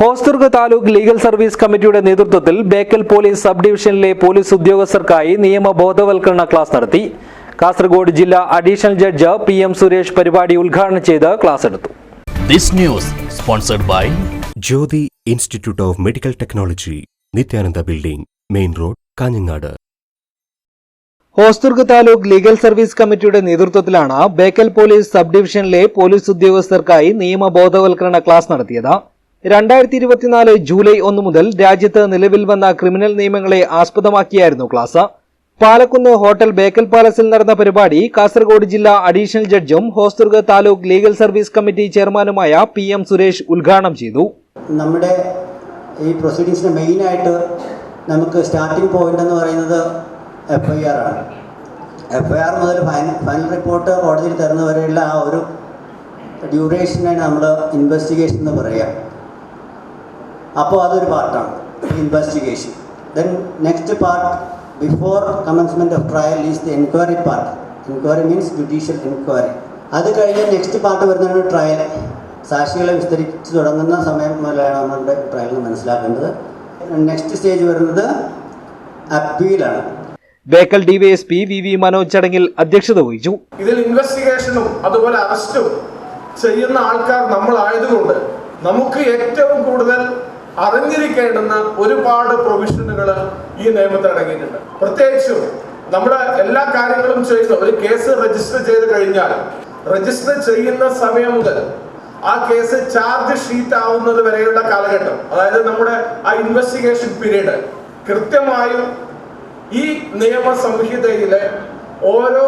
Hosdurg taluk legal service കമ്മിറ്റിയുടെ നേതൃത്വത്തിൽ Bekal police sub ഡിവിഷനിലെ പോലീസ് ഉദ്യോഗസ്ഥർക്കായി നിയമ ബോധവൽക്കരണ ക്ലാസ് നടത്തി. കാസർഗോഡ് ജില്ലാ additional judge P M Suresh പരിപാടി ഉദ്ഘാടനം ചെയ്ത് ക്ലാസ് എടുത്തു. This news sponsored by Jyothi institute of medical technology Nithyananda building main road Kanhangad. Hosdurg taluk legal service കമ്മിറ്റിയുടെ നേതൃത്വത്തിലാണ് ബേക്കൽ പോലീസ് സബ് ഡിവിഷനിലെ പോലീസ് ഉദ്യോഗസ്ഥർക്കായി നിയമ ബോധവൽക്കരണ ക്ലാസ് നടത്തിയത്. രണ്ടായിരത്തി ഇരുപത്തിനാല് ജൂലൈ ഒന്ന് മുതൽ രാജ്യത്ത് നിലവിൽ വന്ന ക്രിമിനൽ നിയമങ്ങളെ ആസ്പദമാക്കിയായിരുന്നു ക്ലാസ്. പാലക്കുന്ന് ഹോട്ടൽ ബേക്കൽ പാലസിൽ നടന്ന പരിപാടി കാസർഗോഡ് ജില്ലാ additional ജഡ്ജും Hosdurg taluk legal service committee ചെയർമാനുമായ പി എം സുരേഷ് ഉദ്ഘാടനം ചെയ്തു. നമ്മുടെ ഈ പ്രൊസീഡിങ്സിന് മെയിനായിട്ട് നമുക്ക് സ്റ്റാർട്ടിംഗ് പോയിന്റ് എന്ന് പറയുന്നത് എഫ്ഐആർ ആണ്. എഫ്ഐആർ മുതൽ ഫൈനൽ റിപ്പോർട്ട് കോടതിയിൽ തരുന്നവരെയുള്ള ആ ഒരു ഡ്യൂറേഷനാണ് നമ്മൾ ഇൻവെസ്റ്റിഗേഷൻ എന്ന് പറയുക അപ്പോൾ അതൊരു പാർട്ടാണ് investigation then next part before commencement of trial is the enquiry part enquiry means judicial enquiry അത് കഴിഞ്ഞ് നെക്സ്റ്റ് പാർട്ട് വരുന്നതാണ് ട്രയൽ സാക്ഷികളെ വിസ്തരിച്ച് തുടങ്ങുന്ന സമയം മുതലാണ് നമ്മളുടെ ട്രയൽ എന്ന് മനസ്സിലാക്കേണ്ടത്. നെക്സ്റ്റ് സ്റ്റേജ് വരുന്നത് അപ്പീലാണ് Bekal DYSP V V Manoj ചടങ്ങിൽ അധ്യക്ഷത വഹിച്ചു. ഇതിൽ ഇൻവെസ്റ്റിഗേഷനും അതുപോലെ അറസ്റ്റും ചെയ്യുന്ന ആൾക്കാർ നമ്മളായതുകൊണ്ട് നമുക്ക് ഏറ്റവും കൂടുതൽ അറിഞ്ഞിരിക്കേണ്ടുന്ന ഒരുപാട് പ്രൊവിഷനുകൾ ഈ നിയമത്തിൽ അടങ്ങിയിട്ടുണ്ട്. പ്രത്യേകിച്ചും നമ്മുടെ എല്ലാ കാര്യങ്ങളും ചെയ്യുന്ന ഒരു കേസ് രജിസ്റ്റർ ചെയ്ത് കഴിഞ്ഞാൽ രജിസ്റ്റർ ചെയ്യുന്ന സമയം മുതൽ ആ കേസ് ചാർജ് ഷീറ്റ് ആവുന്നത് വരെയുള്ള കാലഘട്ടം അതായത് നമ്മുടെ ആ ഇൻവെസ്റ്റിഗേഷൻ പീരീഡ് കൃത്യമായും ഈ നിയമ സംഹിതയിലെ ഓരോ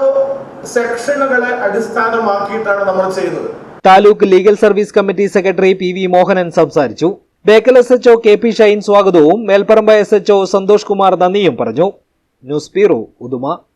സെക്ഷനുകളെ അടിസ്ഥാനമാക്കിയിട്ടാണ് നമ്മൾ ചെയ്യുന്നത്. Taluk legal service committee secretary P V Mohanan സംസാരിച്ചു. Bekal S H O K P Shine സ്വാഗതവും Melparamba S H O Santhosh Kumar നന്ദിയും പറഞ്ഞു. News bureau Uduma.